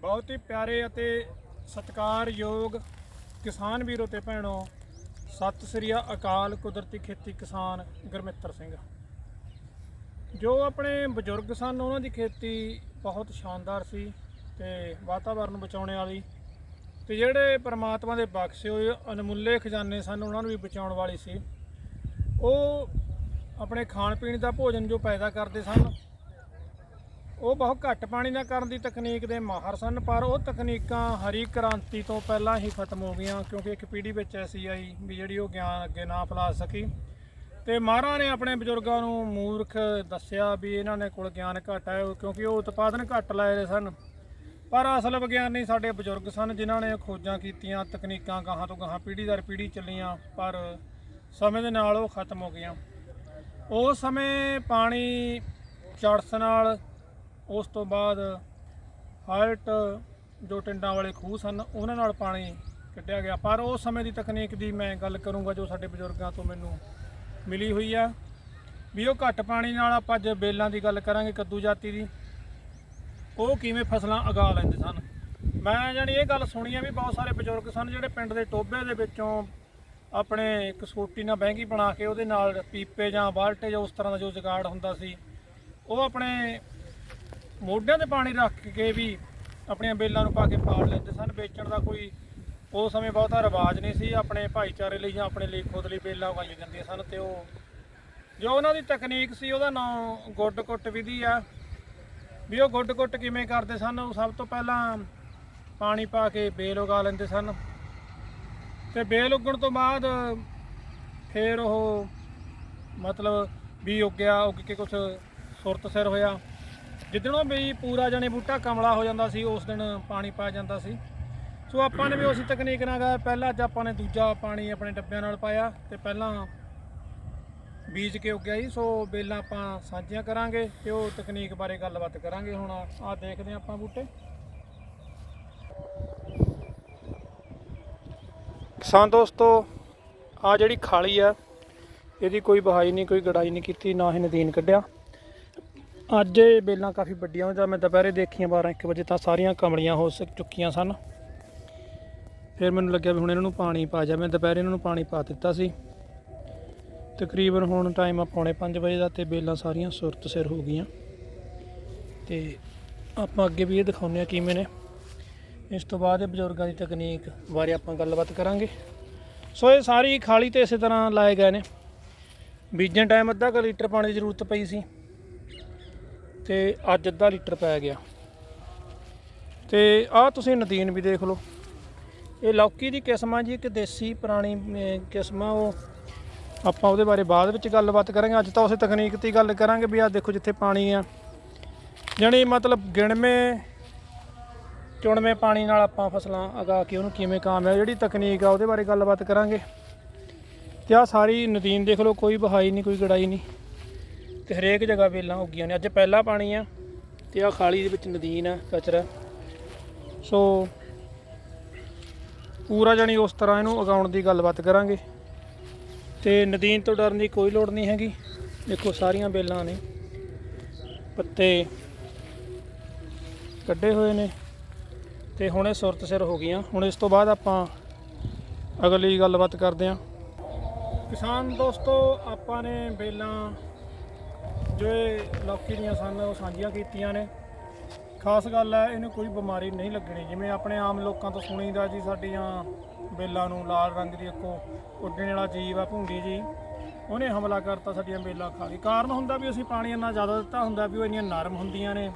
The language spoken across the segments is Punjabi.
ਬਹੁਤ ਹੀ ਪਿਆਰੇ ਅਤੇ ਸਤਿਕਾਰਯੋਗ ਕਿਸਾਨ ਵੀਰੋ ਤੇ ਭੈਣੋ, ਸਤਿ ਸ੍ਰੀ ਅਕਾਲ ਕੁਦਰਤੀ ਖੇਤੀ ਕਿਸਾਨ ਗੁਰਮਿੱਤਰ ਸਿੰਘ। ਜੋ ਆਪਣੇ ਬਜ਼ੁਰਗ ਸਨ, ਉਹਨਾਂ ਦੀ ਖੇਤੀ ਬਹੁਤ ਸ਼ਾਨਦਾਰ ਸੀ ਤੇ ਵਾਤਾਵਰਨ ਬਚਾਉਣ ਵਾਲੀ ਤੇ ਜਿਹੜੇ ਪ੍ਰਮਾਤਮਾ ਦੇ ਬਖਸ਼ੇ ਹੋਏ ਅਨਮੁੱਲੇ ਖਜ਼ਾਨੇ ਸਨ, ਉਹਨਾਂ ਨੂੰ ਵੀ ਬਚਾਉਣ ਵਾਲੀ ਸੀ। ਉਹ ਆਪਣੇ ਖਾਣ ਪੀਣ ਦਾ ਭੋਜਨ ਜੋ ਪੈਦਾ ਕਰਦੇ ਸਨ ਉਹ ਬਹੁਤ ਘੱਟ ਪਾਣੀ ਨਾਲ ਕਰਨ ਦੀ ਤਕਨੀਕ ਦੇ ਮਾਹਰ ਸਨ, ਪਰ ਉਹ ਤਕਨੀਕਾਂ ਹਰੀ ਕ੍ਰਾਂਤੀ ਤੋਂ ਪਹਿਲਾਂ ਹੀ ਖਤਮ ਹੋ ਗਈਆਂ, ਕਿਉਂਕਿ ਇੱਕ ਪੀੜ੍ਹੀ ਵਿੱਚ ਐਸੀ ਆਈ ਵੀ ਜਿਹੜੀ ਉਹ ਗਿਆਨ ਅੱਗੇ ਨਾ ਫੈਲਾ ਸਕੀ। ਤੇ ਮਹਾਰਾਜ ਨੇ ਆਪਣੇ ਬਜ਼ੁਰਗਾਂ ਨੂੰ ਮੂਰਖ ਦੱਸਿਆ ਵੀ ਇਹਨਾਂ ਨੇ ਕੋਲ ਗਿਆਨ ਘੱਟ ਹੈ, ਕਿਉਂਕਿ ਉਹ ਉਤਪਾਦਨ ਘੱਟ ਲਾਏ ਰਹੇ ਸਨ। ਪਰ ਅਸਲ ਵਿਗਿਆਨੀ ਸਾਡੇ ਬਜ਼ੁਰਗ ਸਨ, ਜਿਨ੍ਹਾਂ ਨੇ ਖੋਜਾਂ ਕੀਤੀਆਂ, ਤਕਨੀਕਾਂ ਗਾਹਾਂ ਤੋਂ ਗਾਹਾਂ ਪੀੜ੍ਹੀ ਦਰ ਪੀੜ੍ਹੀ ਚੱਲੀਆਂ, ਪਰ ਸਮੇਂ ਦੇ ਨਾਲ ਉਹ ਖਤਮ ਹੋ ਗਈਆਂ। ਉਸ ਸਮੇਂ ਪਾਣੀ ਚੜਸ ਨਾਲ ਉਸ ਤੋਂ ਬਾਅਦ ਹਾਲਟ ਜੋ ਟਿੰਡਾਂ ਵਾਲੇ ਖੂਹ ਸਨ, ਉਹਨਾਂ ਨਾਲ ਪਾਣੀ ਕੱਢਿਆ ਗਿਆ। ਪਰ ਉਸ ਸਮੇਂ ਦੀ ਤਕਨੀਕ ਦੀ ਮੈਂ ਗੱਲ ਕਰੂੰਗਾ ਜੋ ਸਾਡੇ ਬਜ਼ੁਰਗਾਂ ਤੋਂ ਮੈਨੂੰ ਮਿਲੀ ਹੋਈ ਆ। ਵੀ ਉਹ ਘੱਟ ਪਾਣੀ ਨਾਲ ਆਪਾਂ ਜੇ ਬੇਲਾਂ ਦੀ ਗੱਲ ਕਰਾਂਗੇ ਕੱਦੂ ਜਾਤੀ ਦੀ, ਉਹ ਕਿਵੇਂ ਫਸਲਾਂ ਉਗਾ ਲੈਂਦੇ ਸਨ? ਮੈਂ ਜਾਣੀ ਇਹ ਗੱਲ ਸੁਣੀ ਆ ਵੀ ਬਹੁਤ ਸਾਰੇ ਬਜ਼ੁਰਗ ਸਨ ਜਿਹੜੇ ਪਿੰਡ ਦੇ ਟੋਬੇ ਦੇ ਵਿੱਚੋਂ ਆਪਣੇ ਇੱਕ ਕਸੋਟੀ ਨਾਲ ਬਹਿੰਗੀ ਬਣਾ ਕੇ ਉਹਦੇ ਨਾਲ ਪੀਪੇ ਜਾਂ ਬਾਲਟੇ ਜਾਂ ਉਸ ਤਰ੍ਹਾਂ ਦਾ ਜੋ ਜੁਗਾੜ ਹੁੰਦਾ ਸੀ, ਉਹ ਆਪਣੇ ਮੋਢਿਆਂ ਤੇ ਪਾਣੀ ਰੱਖ ਕੇ ਵੀ ਆਪਣੀਆਂ ਬੇਲਾਂ ਨੂੰ ਪਾ ਕੇ ਪਾਲ ਲੈਂਦੇ ਸਨ। ਵੇਚਣ ਦਾ ਕੋਈ ਉਸ ਸਮੇਂ ਬਹੁਤਾ ਰਿਵਾਜ ਨਹੀਂ ਸੀ। ਆਪਣੇ ਭਾਈਚਾਰੇ ਲਈ ਜਾਂ ਆਪਣੇ ਲਈ ਖੁਦ ਲਈ ਬੇਲਾਂ ਉਗਾਈਆਂ ਜਾਂਦੀਆਂ ਸਨ ਤੇ ਉਹ ਜੋ ਉਹਨਾਂ ਦੀ ਤਕਨੀਕ ਸੀ ਉਹਦਾ ਨਾਮ ਗੁੱਡ ਕੁੱਟ ਵਿਧੀ ਆ। ਵੀ ਉਹ ਗੁੱਡ ਕੁੱਟ ਕਿਵੇਂ ਕਰਦੇ ਸਨ? ਉਹ ਸਭ ਤੋਂ ਪਹਿਲਾਂ ਪਾਣੀ ਪਾ ਕੇ ਬੇਲ ਉਗਾ ਲੈਂਦੇ ਸਨ। ਤੇ ਬੇਲ ਉੱਗਣ ਤੋਂ ਬਾਅਦ ਫਿਰ ਉਹ ਮਤਲਬ ਵੀ ਉੱਗਿਆ ਉੱਗ ਕੇ ਕੁਝ ਸੁਰਤ ਸਿਰ ਹੋਇਆ। ਜਿੱਦਣ ਵੀ ਪੂਰਾ ਜਾਣੀ ਬੂਟਾ ਕਮਲਾ ਹੋ ਜਾਂਦਾ ਸੀ, ਉਸ ਦਿਨ ਪਾਣੀ ਪਾਇਆ ਜਾਂਦਾ ਸੀ। ਸੋ ਆਪਾਂ ਨੇ ਵੀ ਉਸੇ ਤਕਨੀਕ ਨਾਲ ਗਾ, ਪਹਿਲਾਂ ਅੱਜ ਆਪਾਂ ਨੇ ਦੂਜਾ ਪਾਣੀ ਆਪਣੇ ਡੱਬਿਆਂ ਨਾਲ ਪਾਇਆ ਤੇ ਪਹਿਲਾਂ ਬੀਜ ਕੇ ਉੱਗਿਆ ਜੀ। ਸੋ ਬੇਲਾਂ ਆਪਾਂ ਸਾਂਝੀਆਂ ਕਰਾਂਗੇ ਤੇ ਉਹ ਤਕਨੀਕ ਬਾਰੇ ਗੱਲਬਾਤ ਕਰਾਂਗੇ ਹੁਣ। ਆਹ ਦੇਖਦੇ ਹਾਂ ਆਪਾਂ ਬੂਟੇ। ਕਿਸਾਨ ਦੋਸਤੋ ਆ ਜਿਹੜੀ ਖਾਲੀ ਆ, ਇਹਦੀ ਕੋਈ ਬਹਾਈ ਨਹੀਂ, ਕੋਈ ਗੜਾਈ ਨਹੀਂ ਕੀਤੀ, ਨਾ ਹੀ ਨਦੀਨ ਕੱਢਿਆ। ਅੱਜ ਇਹ ਬੇਲਾਂ ਕਾਫੀ ਵੱਡੀਆਂ ਹੋ ਮੈਂ ਦੁਪਹਿਰੇ ਦੇਖੀਆਂ 12 1 ਵਜੇ ਤਾਂ ਸਾਰੀਆਂ ਕਮਲੀਆਂ ਹੋ ਸਕ ਚੁੱਕੀਆਂ ਸਨ। ਫਿਰ ਮੈਨੂੰ ਲੱਗਿਆ ਵੀ ਹੁਣ ਇਹਨਾਂ ਨੂੰ ਪਾਣੀ ਪਾ ਜਾ, ਮੈਂ ਦੁਪਹਿਰੇ ਇਹਨਾਂ ਨੂੰ ਪਾਣੀ ਪਾ ਦਿੱਤਾ ਸੀ। ਤਕਰੀਬਨ ਹੁਣ ਟਾਈਮ ਆ ਪੌਣੇ 5 ਵਜੇ ਦਾ ਤੇ ਬੇਲਾਂ ਸਾਰੀਆਂ ਸੁਰਤ ਸਿਰ ਹੋ ਗਈਆਂ। ਤੇ ਆਪਾਂ ਅੱਗੇ ਵੀ ਇਹ ਦਿਖਾਉਂਦੇ ਆ ਕਿਵੇਂ ਨੇ। ਇਸ ਤੋਂ ਬਾਅਦ ਇਹ ਬਜ਼ੁਰਗਾਂ ਦੀ ਤਕਨੀਕ ਬਾਰੇ ਆਪਾਂ ਗੱਲਬਾਤ ਕਰਾਂਗੇ। ਸੋ ਇਹ ਸਾਰੀ ਖਾਲੀ ਤੇ ਇਸੇ ਤਰ੍ਹਾਂ ਲਾਏ ਗਏ ਨੇ। ਬੀਜਣ ਟਾਈਮ ਅੱਧਾ ਕੁ ਲੀਟਰ ਪਾਣੀ ਦੀ ਜ਼ਰੂਰਤ ਪਈ ਸੀ। ਤੇ ਅੱਜ ਅੱਧਾ ਲੀਟਰ ਪੈ ਗਿਆ। ਤੇ ਆਹ ਤੁਸੀਂ ਨਦੀਨ ਵੀ ਦੇਖ ਲਓ। ਇਹ ਲੌਕੀ ਦੀ ਕਿਸਮ ਆ ਜੀ, ਇੱਕ ਦੇਸੀ ਪੁਰਾਣੀ ਕਿਸਮ ਆ ਉਹ। ਆਪਾਂ ਉਹਦੇ ਬਾਰੇ ਬਾਅਦ ਵਿੱਚ ਗੱਲਬਾਤ ਕਰਾਂਗੇ। ਅੱਜ ਤਾਂ ਉਸੇ ਤਕਨੀਕ ਦੀ ਗੱਲ ਕਰਾਂਗੇ ਵੀ ਆਹ ਦੇਖੋ ਜਿੱਥੇ ਪਾਣੀ ਆ। ਜਾਣੀ ਮਤਲਬ ਗਿਣਵੇਂ, ਚੁਣਵੇਂ ਪਾਣੀ ਨਾਲ ਆਪਾਂ ਫਸਲਾਂ ਉਗਾ ਕੇ ਉਹਨੂੰ ਕਿਵੇਂ ਕਾਮਯਾਬ ਜਿਹੜੀ ਤਕਨੀਕ ਆ ਉਹਦੇ ਬਾਰੇ ਗੱਲਬਾਤ ਕਰਾਂਗੇ। ਤੇ ਆ ਸਾਰੀ ਨਦੀਨ ਦੇਖ ਲਓ, ਕੋਈ ਬਹਾਈ ਨਹੀਂ, ਕੋਈ ਗੜਾਈ ਨਹੀਂ। ਤੇ ਹਰੇਕ ਜਗ੍ਹਾ ਵੇਲਾਂ ਉੱਗੀਆਂ ਨੇ। ਅੱਜ ਪਹਿਲਾ ਪਾਣੀ ਆ ਤੇ ਆ ਖਾਲੀ ਦੇ ਵਿੱਚ ਨਦੀਨ ਆ, ਕਚਰਾ। ਸੋ ਪੂਰਾ ਜਾਣੀ ਉਸ ਤਰ੍ਹਾਂ ਇਹਨੂੰ ਉਗਾਉਣ ਦੀ ਗੱਲਬਾਤ ਕਰਾਂਗੇ। ਤੇ ਨਦੀਨ ਤੋਂ ਡਰਨ ਦੀ ਕੋਈ ਲੋੜ ਨਹੀਂ ਹੈਗੀ। ਦੇਖੋ, ਸਾਰੀਆਂ ਬੇਲਾਂ ਨੇ। ਪੱਤੇ ਕੱਢੇ ਹੋਏ ਨੇ। ਤੇ ਹੁਣ ਇਹ ਸੁਰਤ ਸਿਰ ਹੋ ਗਈਆਂ। ਹੁਣ ਇਸ ਤੋਂ ਬਾਅਦ ਆਪਾਂ ਅਗਲੀ ਗੱਲਬਾਤ ਕਰਦੇ ਹਾਂ। ਕਿਸਾਨ ਦੋਸਤੋ, ਆਪਾਂ ਨੇ ਬੇਲਾਂ ਜੋ ਇਹ ਲੌਕੀ ਦੀਆਂ ਸਨ, ਉਹ ਸਾਂਝੀਆਂ ਕੀਤੀਆਂ ਨੇ। ਖਾਸ ਗੱਲ ਹੈ, ਇਹਨੂੰ ਕੋਈ ਬਿਮਾਰੀ ਨਹੀਂ ਲੱਗਣੀ। ਜਿਵੇਂ ਆਪਣੇ ਆਮ ਲੋਕਾਂ ਤੋਂ ਸੁਣੀਦਾ ਜੀ, ਸਾਡੀਆਂ ਬੇਲਾਂ ਨੂੰ ਲਾਲ ਰੰਗ ਦੀ ਇੱਕੋ ਉੱਡਣ ਵਾਲਾ ਜੀਵ ਆ ਭੁੰਡੀ ਜੀ। ਉਹਨੇ ਹਮਲਾ ਕਰਤਾ ਸਾਡੀਆਂ ਬੇਲਾਂ ਖਾ ਗਈ ਕਾਰਨ ਹੁੰਦਾ ਵੀ ਅਸੀਂ ਪਾਣੀ ਇੰਨਾ ਜ਼ਿਆਦਾ ਦਿੱਤਾ ਹੁੰਦਾ ਵੀ ਉਹ ਇੰਨੀਆਂ ਨਰਮ ਹੁੰਦੀਆਂ ਨੇ।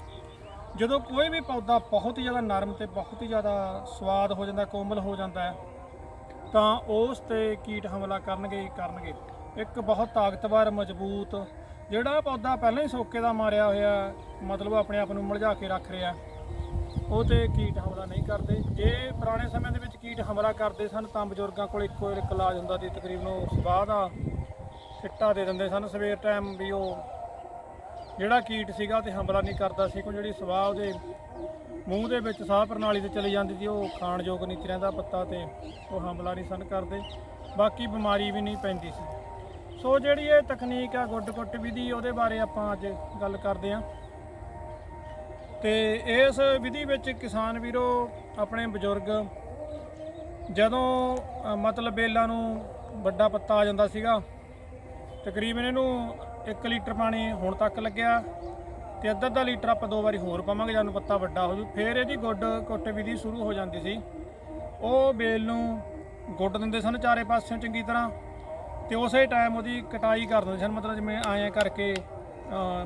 ਜਦੋਂ ਕੋਈ ਵੀ ਪੌਦਾ ਬਹੁਤ ਹੀ ਜ਼ਿਆਦਾ ਨਰਮ ਤੇ ਬਹੁਤ ਹੀ ਜ਼ਿਆਦਾ ਸਵਾਦ ਹੋ ਜਾਂਦਾ, ਕੋਮਲ ਹੋ ਜਾਂਦਾ ਹੈ, ਤਾਂ ਉਸ ਤੇ ਕੀਟ ਹਮਲਾ ਕਰਨਗੇ ਕਰਨਗੇ। ਇੱਕ ਬਹੁਤ ਤਾਕਤਵਰ, ਮਜ਼ਬੂਤ ਜਿਹੜਾ ਪੌਦਾ ਪਹਿਲਾਂ ਹੀ ਸੋਕੇ ਦਾ ਮਾਰਿਆ ਹੋਇਆ, ਮਤਲਬ ਆਪਣੇ ਆਪ ਨੂੰ ਮੁਰਝਾ ਕੇ ਰੱਖ ਰਿਹਾ, ਉਹ ਤੇ ਕੀਟ ਹਮਲਾ ਨਹੀਂ ਕਰਦੇ। ਜੇ ਪੁਰਾਣੇ ਸਮੇਂ ਦੇ ਵਿੱਚ ਕੀਟ ਹਮਲਾ ਕਰਦੇ ਸਨ, ਤਾਂ ਬਜ਼ੁਰਗਾਂ ਕੋਲ ਇੱਕੋ ਇੱਕ ਇਲਾਜ ਹੁੰਦਾ ਸੀ, ਤਕਰੀਬਨ ਉਹ ਸਵਾਹ ਦਾ ਛਿੱਟਾ ਦੇ ਦਿੰਦੇ ਸਨ। ਸਵੇਰ ਟਾਈਮ ਵੀ ਉਹ ਜਿਹੜਾ ਕੀਟ ਸੀਗਾ ਤੇ ਹਮਲਾ ਨਹੀਂ ਕਰਦਾ ਸੀ ਕਿਉਂ ਜਿਹੜੀ ਸਵਾਹ ਉਹਦੇ ਮੂੰਹ ਦੇ ਵਿੱਚ ਸਾਹ ਪ੍ਰਣਾਲੀ ਤੇ ਚਲੀ ਜਾਂਦੀ ਸੀ, ਉਹ ਖਾਣਯੋਗ ਨਹੀਂ ਰਹਿੰਦਾ, ਪੱਤਾ ਤੇ ਉਹ ਹਮਲਾ ਨਹੀਂ ਸਨ ਕਰਦੇ। ਬਾਕੀ ਬਿਮਾਰੀ ਵੀ ਨਹੀਂ ਪੈਂਦੀ ਸੀ। ਸੋ ਜਿਹੜੀ ਇਹ ਤਕਨੀਕ ਆ ਗੁੱਡ ਕੁੱਟ ਵਿਧੀ, ਉਹਦੇ ਬਾਰੇ ਆਪਾਂ ਅੱਜ ਗੱਲ ਕਰਦੇ ਹਾਂ। ਤੇ ਇਸ ਵਿਧੀ ਵਿੱਚ ਕਿਸਾਨ ਵੀਰੋ, ਆਪਣੇ ਬਜ਼ੁਰਗ, ਜਦੋਂ ਮਤਲਬ ਬੇਲਾਂ ਨੂੰ ਵੱਡਾ ਪੱਤਾ ਆ ਜਾਂਦਾ ਸੀਗਾ, ਤਕਰੀਬਨ ਇਹਨੂੰ 1 ਲੀਟਰ ਪਾਣੀ ਹੁਣ ਤੱਕ ਲੱਗਿਆ ਤੇ ਅੱਧਾ ਅੱਧਾ ਲੀਟਰ ਆਪਾਂ ਦੋ ਵਾਰੀ ਹੋਰ ਪਾਵਾਂਗੇ ਜਦੋਂ ਪੱਤਾ ਵੱਡਾ ਹੋ ਜੂ ਫਿਰ ਇਹਦੀ ਗੁੱਡ ਕੁੱਟ ਵਿਧੀ ਸ਼ੁਰੂ ਹੋ ਜਾਂਦੀ ਸੀ। ਉਹ ਬੇਲ ਨੂੰ ਗੁੱਡ ਦਿੰਦੇ ਸਨ ਚਾਰੇ ਪਾਸਿਓਂ ਚੰਗੀ ਤਰ੍ਹਾਂ। ਤੇ ਉਸੇ ਟਾਈਮ ਉਹਦੀ ਕਟਾਈ ਕਰ ਦਿੰਦੇ ਸਨ ਮਤਲਬ ਜਿਵੇਂ ਆਇਆ ਕਰਕੇ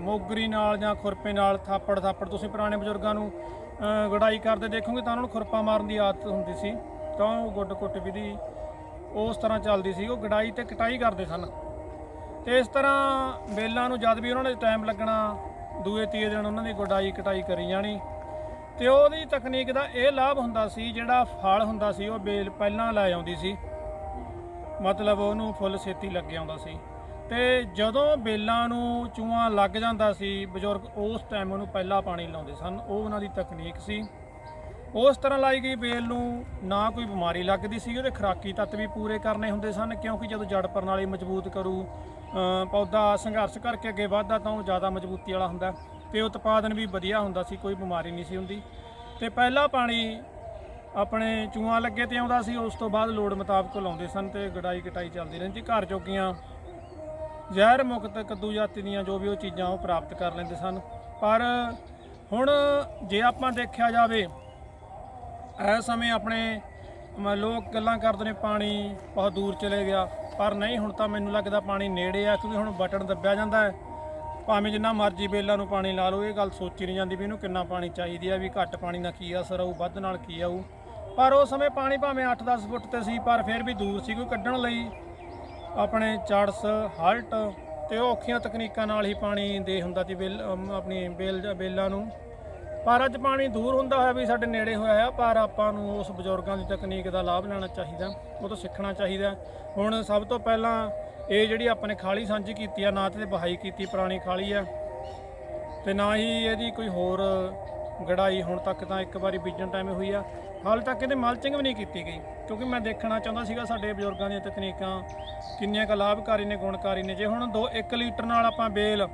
ਮੋਗਰੀ ਨਾਲ ਜਾਂ ਖੁਰਪੇ ਨਾਲ ਥਾਪੜ ਥਾਪੜ ਤੁਸੀਂ ਪੁਰਾਣੇ ਬਜ਼ੁਰਗਾਂ ਨੂੰ ਅ, ਗੁਡਾਈ ਕਰਦੇ ਦੇਖੋਗੇ ਤਾਂ ਉਹਨਾਂ ਨੂੰ ਖੁਰਪਾ ਮਾਰਨ ਦੀ ਆਦਤ ਹੁੰਦੀ ਸੀ। ਤਾਂ ਉਹ ਗੁੱਡ ਕੁੱਟ ਵਿਧੀ ਉਸ ਤਰ੍ਹਾਂ ਚੱਲਦੀ ਸੀ। ਉਹ ਗੜਾਈ ਤੇ ਕਟਾਈ ਕਰਦੇ ਸਨ। ਤੇ ਇਸ ਤਰ੍ਹਾਂ ਬੇਲਾਂ ਨੂੰ ਜਦ ਵੀ ਉਹਨਾਂ ਨੇ ਟਾਈਮ ਲੱਗਣਾ ਦੂਏ ਤੀਏ ਦਿਨ ਉਹਨਾਂ ਦੀ ਗੁਡਾਈ ਕਟਾਈ ਕਰੀ ਜਾਣੀ। ਤੇ ਉਹਦੀ ਤਕਨੀਕ ਦਾ ਇਹ ਲਾਭ ਹੁੰਦਾ ਸੀ ਜਿਹੜਾ ਫਲ ਹੁੰਦਾ ਸੀ ਉਹ ਬੇਲ ਪਹਿਲਾਂ ਲੈ ਆਉਂਦੀ ਸੀ। ਮਤਲਬ ਉਹਨੂੰ ਫੁੱਲ ਛੇਤੀ ਲੱਗ ਆਉਂਦਾ ਸੀ। ਤੇ ਜਦੋਂ ਬੇਲਾਂ ਨੂੰ ਚੂਹਾ ਲੱਗ ਜਾਂਦਾ ਸੀ, ਬਜ਼ੁਰਗ ਉਸ ਟਾਈਮ ਉਹਨੂੰ ਪਹਿਲਾ ਪਾਣੀ ਲਾਉਂਦੇ ਸਨ। ਉਹ ਉਹਨਾਂ ਦੀ ਤਕਨੀਕ ਸੀ। ਉਸ ਤਰ੍ਹਾਂ ਲਾਈ ਗਈ ਬੇਲ ਨੂੰ ਨਾ ਕੋਈ ਬਿਮਾਰੀ ਲੱਗਦੀ ਸੀ, ਉਹਦੇ ਖੁਰਾਕੀ ਤੱਤ ਵੀ ਪੂਰੇ ਕਰਨੇ ਹੁੰਦੇ ਸਨ, ਕਿਉਂਕਿ ਜਦੋਂ ਜੜ ਪ੍ਰਣਾਲੀ ਮਜ਼ਬੂਤ ਕਰੂ ਪੌਦਾ ਸੰਘਰਸ਼ ਕਰਕੇ ਅੱਗੇ ਵਧਦਾ ਤਾਂ ਉਹ ਜ਼ਿਆਦਾ ਮਜ਼ਬੂਤੀ ਵਾਲਾ ਹੁੰਦਾ। ਤੇ ਉਤਪਾਦਨ ਵੀ ਵਧੀਆ ਹੁੰਦਾ ਸੀ, ਕੋਈ ਬਿਮਾਰੀ ਨਹੀਂ ਸੀ ਹੁੰਦੀ। ਤੇ ਪਹਿਲਾ ਪਾਣੀ ਆਪਣੇ ਚੂਹਾ ਲੱਗੇ ਤੇ ਆਉਂਦਾ ਸੀ, ਉਸ ਤੋਂ ਬਾਅਦ ਲੋੜ ਮੁਤਾਬਕ ਲਾਉਂਦੇ ਸਨ ਤੇ ਗੜਾਈ ਕਟਾਈ ਚੱਲਦੀ ਰਹਿੰਦੀ। ਘਰ ਜੋਗੀਆਂ ਜ਼ਹਿਰ ਮੁਕਤ ਕੱਦੂ ਜਾਤੀ ਦੀਆਂ ਜੋ ਵੀ ਉਹ ਚੀਜ਼ਾਂ ਉਹ ਪ੍ਰਾਪਤ ਕਰ ਲੈਂਦੇ ਸਨ। ਪਰ ਹੁਣ ਜੇ ਆਪਾਂ ਦੇਖਿਆ ਜਾਵੇ ਇਸ ਸਮੇਂ ਆਪਣੇ ਮ- ਲੋਕ ਗੱਲਾਂ ਕਰਦੇ ਨੇ, ਪਾਣੀ ਬਹੁਤ ਦੂਰ ਚਲੇ ਗਿਆ। ਪਰ ਨਹੀਂ, ਹੁਣ ਤਾਂ ਮੈਨੂੰ ਲੱਗਦਾ ਪਾਣੀ ਨੇੜੇ ਆ, ਕਿਉਂਕਿ ਹੁਣ ਬਟਨ ਦੱਬਿਆ ਜਾਂਦਾ ਹੈ। ਭਾਵੇਂ ਜਿੰਨਾ ਮਰਜ਼ੀ ਬੇਲਾਂ ਨੂੰ ਪਾਣੀ ਲਾ ਲਓ, ਇਹ ਗੱਲ ਸੋਚੀ ਨਹੀਂ ਜਾਂਦੀ ਵੀ ਇਹਨੂੰ ਕਿੰਨਾ ਪਾਣੀ ਚਾਹੀਦੀ ਆ, ਵੀ ਘੱਟ ਪਾਣੀ ਨਾਲ ਕੀ ਅਸਰ ਆਊ, ਵੱਧ ਨਾਲ ਕੀ ਆਊ। ਪਰ ਉਸ ਸਮੇਂ ਪਾਣੀ ਭਾਵੇਂ 8-10 ਫੁੱਟ ਤੇ ਸੀ, ਪਰ ਫਿਰ ਵੀ ਦੂਰ ਸੀ ਕੋਈ ਕੱਢਣ ਲਈ। ਆਪਣੇ ਚੜਸ, ਹਲਟ ਤੇ ਉਹ ਔਖੀਆਂ ਤਕਨੀਕਾਂ ਨਾਲ ਹੀ ਪਾਣੀ ਦੇ ਹੁੰਦਾ ਸੀ ਬੇਲ ਆਪਣੀ ਬੇਲ ਜਾਂ ਬੇਲਾਂ ਨੂੰ। ਪਰ ਅੱਜ ਪਾਣੀ ਦੂਰ ਹੁੰਦਾ ਹੋਇਆ ਵੀ ਸਾਡੇ ਨੇੜੇ ਹੋਇਆ ਆ, ਪਰ ਆਪਾਂ ਨੂੰ ਉਸ ਬਜ਼ੁਰਗਾਂ ਦੀ ਤਕਨੀਕ ਦਾ ਲਾਭ ਲੈਣਾ ਚਾਹੀਦਾ, ਉਹ ਤੋਂ ਸਿੱਖਣਾ ਚਾਹੀਦਾ। ਹੁਣ ਸਭ ਤੋਂ ਪਹਿਲਾਂ ਇਹ ਜਿਹੜੀ ਆਪਾਂ ਨੇ ਖਾਲੀ ਸਾਂਝੀ ਕੀਤੀ ਆ, ਨਾ ਤੇ ਬਹਾਈ ਕੀਤੀ ਪੁਰਾਣੀ ਖਾਲੀ ਆ, ਤੇ ਨਾ ਹੀ ਇਹਦੀ ਕੋਈ ਹੋਰ ਗੜਾਈ ਹੁਣ ਤੱਕ ਤਾਂ ਇੱਕ ਵਾਰੀ ਬੀਜਣ ਟਾਈਮ ਹੋਈ ਆ। ਹਾਲ ਤੱਕ ਇਹਦੇ ਮਲਚਿੰਗ ਵੀ ਨਹੀਂ ਕੀਤੀ ਗਈ, ਕਿਉਂਕਿ ਮੈਂ ਦੇਖਣਾ ਚਾਹੁੰਦਾ ਸੀਗਾ ਸਾਡੇ ਬਜ਼ੁਰਗਾਂ ਦੀਆਂ ਤਕਨੀਕਾਂ, ਕਿੰਨੀਆਂ ਕੁ ਲਾਭਕਾਰੀ ਨੇ, ਗੁਣਕਾਰੀ ਨੇ। ਜੇ ਹੁਣ 2 1 ਲੀਟਰ ਨਾਲ ਆਪਾਂ ਬੇਲ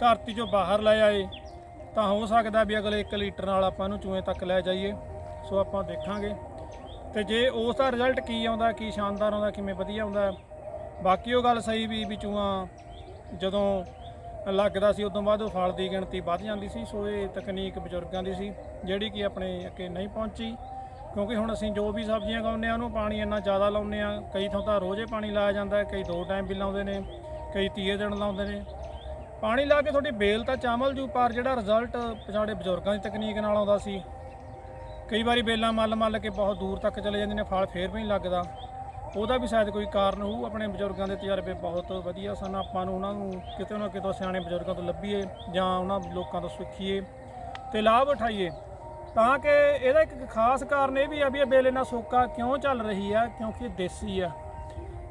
ਧਰਤੀ ਚੋਂ ਬਾਹਰ ਲੈ ਆਏ, ਤਾਂ ਹੋ ਸਕਦਾ ਵੀ ਅਗਲੇ 1 ਲੀਟਰ ਨਾਲ ਆਪਾਂ ਨੂੰ ਚੂਹੇ ਤੱਕ ਲੈ ਜਾਈਏ। ਸੋ ਆਪਾਂ ਦੇਖਾਂਗੇ। ਤੇ ਜੇ ਉਸ ਦਾ ਰਿਜ਼ਲਟ ਕੀ ਆਉਂਦਾ, ਕੀ ਸ਼ਾਨਦਾਰ ਆਉਂਦਾ, ਕਿਵੇਂ ਵਧੀਆ ਆਉਂਦਾ, ਬਾਕੀ ਉਹ ਗੱਲ ਸਹੀ ਵੀ ਵੀ ਚੂਹਾ ਜਦੋਂ ਲੱਗਦਾ ਸੀ ਉਦੋਂ ਬਾਅਦ ਉਹ ਫਲ ਦੀ ਗਿਣਤੀ ਵੱਧ ਜਾਂਦੀ ਸੀ ਸੋ ਇਹ ਤਕਨੀਕ ਬਜ਼ੁਰਗਾਂ ਦੀ ਸੀ ਜਿਹੜੀ ਕਿ ਆਪਣੇ ਅੱਗੇ ਨਹੀਂ ਪਹੁੰਚੀ। ਕਿਉਂਕਿ ਹੁਣ ਅਸੀਂ ਜੋ ਵੀ ਸਬਜ਼ੀਆਂ ਗਾਉਂਦੇ ਆ ਉਹਨੂੰ ਪਾਣੀ ਇੰਨਾ ਜ਼ਿਆਦਾ ਲਾਉਂਦੇ ਆ ਕਈ ਥਾਂ ਤਾਂ ਰੋਜ਼ੇ ਪਾਣੀ ਲਾਇਆ ਜਾਂਦਾ ਹੈ, ਕਈ ਦੋ ਟਾਈਮ ਵੀ ਲਾਉਂਦੇ ਨੇ ਕਈ ਤੀਏ ਦਿਨ ਲਾਉਂਦੇ ਨੇ। ਪਾਣੀ ਲਾ ਕੇ ਤੁਹਾਡੀ ਬੇਲ ਤਾਂ ਚਾਵਲ ਜੂ ਪਰ ਜਿਹੜਾ ਰਿਜ਼ਲਟ ਸਾਡੇ ਬਜ਼ੁਰਗਾਂ ਦੀ ਤਕਨੀਕ ਨਾਲ ਆਉਂਦਾ ਸੀ ਕਈ ਵਾਰੀ ਬੇਲਾਂ ਮੱਲ ਮੱਲ ਕੇ ਬਹੁਤ ਦੂਰ ਤੱਕ ਚਲੇ ਜਾਂਦੀਆਂ ਨੇ ਫਲ ਫੇਰ ਵੀ ਨਹੀਂ ਲੱਗਦਾ। ਉਹਦਾ ਵੀ ਸ਼ਾਇਦ ਕੋਈ ਕਾਰਨ ਹੋਊ। ਆਪਣੇ ਬਜ਼ੁਰਗਾਂ ਦੇ ਤਜਰਬੇ ਬਹੁਤ ਵਧੀਆ ਸਨ। ਆਪਾਂ ਨੂੰ ਉਹਨਾਂ ਨੂੰ ਕਿਤੇ ਨਾ ਕਿਤੇ ਸਿਆਣੇ ਬਜ਼ੁਰਗਾਂ ਤੋਂ ਲੱਭੀਏ ਜਾਂ ਉਹਨਾਂ ਲੋਕਾਂ ਤੋਂ ਸਿੱਖੀਏ ਤੇ ਲਾਭ ਉਠਾਈਏ। ਤਾਂ ਕਿ ਇਹਦਾ ਇੱਕ ਖਾਸ ਕਾਰਨ ਇਹ ਵੀ ਆ ਵੀ ਇਹ ਬੇਲ ਇਹਨਾਂ ਸੋਕਾ ਕਿਉਂ ਚੱਲ ਰਹੀ ਆ? ਕਿਉਂਕਿ ਇਹ ਦੇਸੀ ਆ।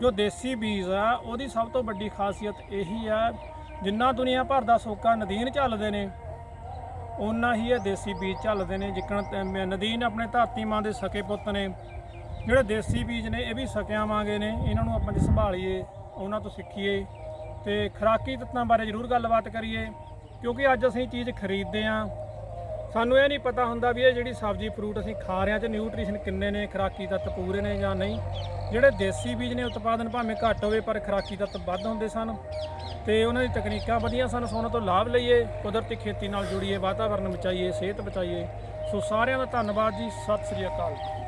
ਜੋ ਦੇਸੀ ਬੀਜ ਆ, ਉਹਦੀ ਸਭ ਤੋਂ ਵੱਡੀ ਖਾਸੀਅਤ ਇਹੀ ਆ, ਜਿੰਨਾ ਦੁਨੀਆ ਭਰ ਦਾ ਸੋਕਾ ਨਦੀਨ ਚੱਲਦੇ ਨੇ ਉਨਾ ਹੀ ਇਹ ਦੇਸੀ ਬੀਜ ਚੱਲਦੇ ਨੇ, ਜਿੱਕਣ ਨਦੀਨ ਆਪਣੇ ਧਰਤੀ ਮਾਂ ਦੇ ਸਕੇ ਪੁੱਤ ਨੇ। ਜਿਹੜੇ ਦੇਸੀ ਬੀਜ ਨੇ, ਇਹ ਵੀ ਸਕਿਆਂ ਵਾਂਗੇ ਨੇ। ਇਹਨਾਂ ਨੂੰ ਆਪਾਂ ਜੇ ਸੰਭਾਲੀਏ, ਉਹਨਾਂ ਤੋਂ ਸਿੱਖੀਏ। ਤੇ ਖਰਾਕੀ ਤੱਤਾਂ ਬਾਰੇ ਜ਼ਰੂਰ ਗੱਲਬਾਤ ਕਰੀਏ, ਕਿਉਂਕਿ ਅੱਜ ਅਸੀਂ ਚੀਜ਼ ਖਰੀਦਦੇ ਆਂ। ਸਾਨੂੰ ਇਹ ਨਹੀਂ ਪਤਾ ਹੁੰਦਾ ਵੀ ਇਹ ਜਿਹੜੀ ਸਬਜ਼ੀ, ਫਰੂਟ ਅਸੀਂ ਖਾ ਰਹੇ ਹਾਂ ਤੇ ਨਿਊਟ੍ਰੀਸ਼ਨ ਕਿੰਨੇ ਨੇ, ਖਰਾਕੀ ਤੱਤ ਪੂਰੇ ਨੇ ਜਾਂ ਨਹੀਂ। ਜਿਹੜੇ ਦੇਸੀ ਬੀਜ ਨੇ, ਉਤਪਾਦਨ ਭਾਵੇਂ ਘੱਟ ਹੋਵੇ, ਪਰ ਖਰਾਕੀ ਤੱਤ ਵੱਧ ਹੁੰਦੇ ਸਨ। ਤੇ ਉਹਨਾਂ ਦੀ ਤਕਨੀਕਾਂ ਵਧੀਆ ਸਨ, ਸੋ ਉਹਨਾਂ ਤੋਂ ਲਾਭ ਲਈਏ, ਕੁਦਰਤੀ ਖੇਤੀ ਨਾਲ ਜੁੜੀਏ, ਵਾਤਾਵਰਨ ਬਚਾਈਏ, ਸਿਹਤ ਬਚਾਈਏ। ਸੋ ਸਾਰਿਆਂ ਦਾ ਧੰਨਵਾਦ ਜੀ, ਸਤਿ ਸ੍ਰੀ ਅਕਾਲ।